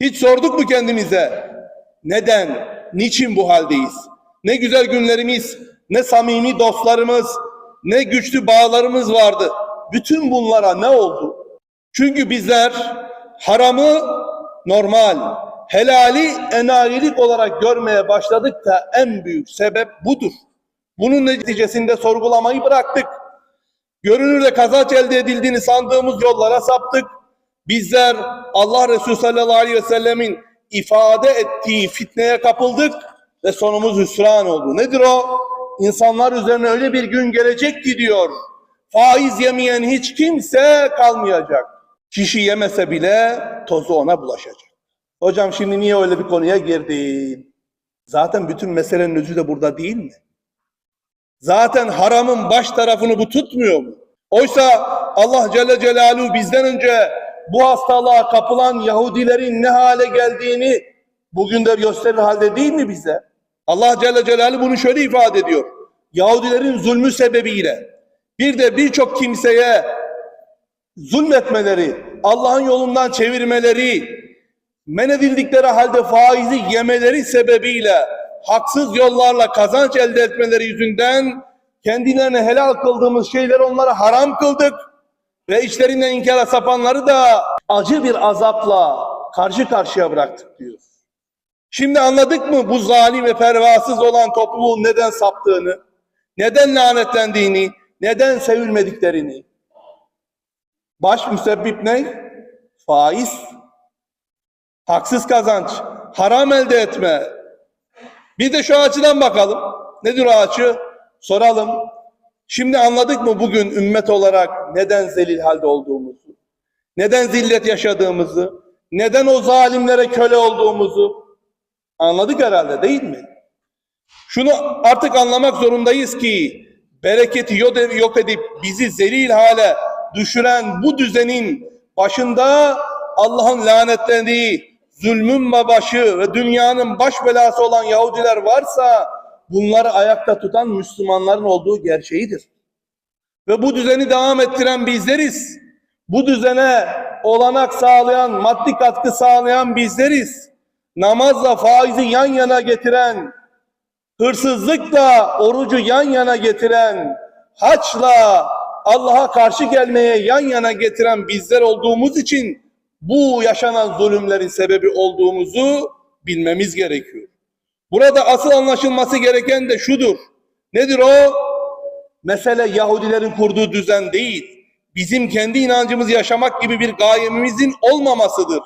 Hiç sorduk mu kendimize? Neden, niçin bu haldeyiz? Ne güzel günlerimiz, ne samimi dostlarımız, ne güçlü bağlarımız vardı. Bütün bunlara ne oldu? Çünkü bizler haramı normal, helali enayilik olarak görmeye başladık da en büyük sebep budur. Bunun neticesinde sorgulamayı bıraktık. Görünürde kazanç elde edildiğini sandığımız yollara saptık. Bizler Allah Resulü sallallahu aleyhi ve sellemin ifade ettiği fitneye kapıldık ve sonumuz hüsran oldu. Nedir o? İnsanlar üzerine öyle bir gün gelecek ki diyor. Faiz yemeyen hiç kimse kalmayacak. Kişi yemese bile tozu ona bulaşacak. Hocam şimdi niye öyle bir konuya girdin? Zaten bütün meselenin özü de burada değil mi? Zaten haramın baş tarafını bu tutmuyor mu? Oysa Allah Celle Celaluhu bizden önce bu hastalığa kapılan Yahudilerin ne hale geldiğini bugün de gösterir halde değil mi bize? Allah Celle Celaluhu bunu şöyle ifade ediyor. Yahudilerin zulmü sebebiyle bir de birçok kimseye zulmetmeleri, Allah'ın yolundan çevirmeleri, men edildikleri halde faizi yemeleri sebebiyle haksız yollarla kazanç elde etmeleri yüzünden kendilerine helal kıldığımız şeyleri onlara haram kıldık ve içlerinden inkara sapanları da acı bir azapla karşı karşıya bıraktık diyor. Şimdi anladık mı bu zalim ve pervasız olan topluluğun neden saptığını, neden lanetlendiğini, neden sevilmediklerini? Baş müsebbip ne? Faiz, haksız kazanç, haram elde etme. Bir de şu açıdan bakalım. Nedir o açı? Soralım. Şimdi anladık mı bugün ümmet olarak neden zelil halde olduğumuzu? Neden zillet yaşadığımızı? Neden o zalimlere köle olduğumuzu? Anladık herhalde değil mi? Şunu artık anlamak zorundayız ki bereketi yok edip bizi zelil hale düşüren bu düzenin başında Allah'ın lanetlendiği zulmün babaşı ve dünyanın baş belası olan Yahudiler varsa bunları ayakta tutan Müslümanların olduğu gerçeğidir. Ve bu düzeni devam ettiren bizleriz. Bu düzene olanak sağlayan, maddi katkı sağlayan bizleriz. Namazla faizi yan yana getiren, hırsızlıkla orucu yan yana getiren, haçla Allah'a karşı gelmeye yan yana getiren bizler olduğumuz için bu yaşanan zulümlerin sebebi olduğumuzu bilmemiz gerekiyor. Burada asıl anlaşılması gereken de şudur. Nedir o? Mesele Yahudilerin kurduğu düzen değil. Bizim kendi inancımızı yaşamak gibi bir gayemimizin olmamasıdır.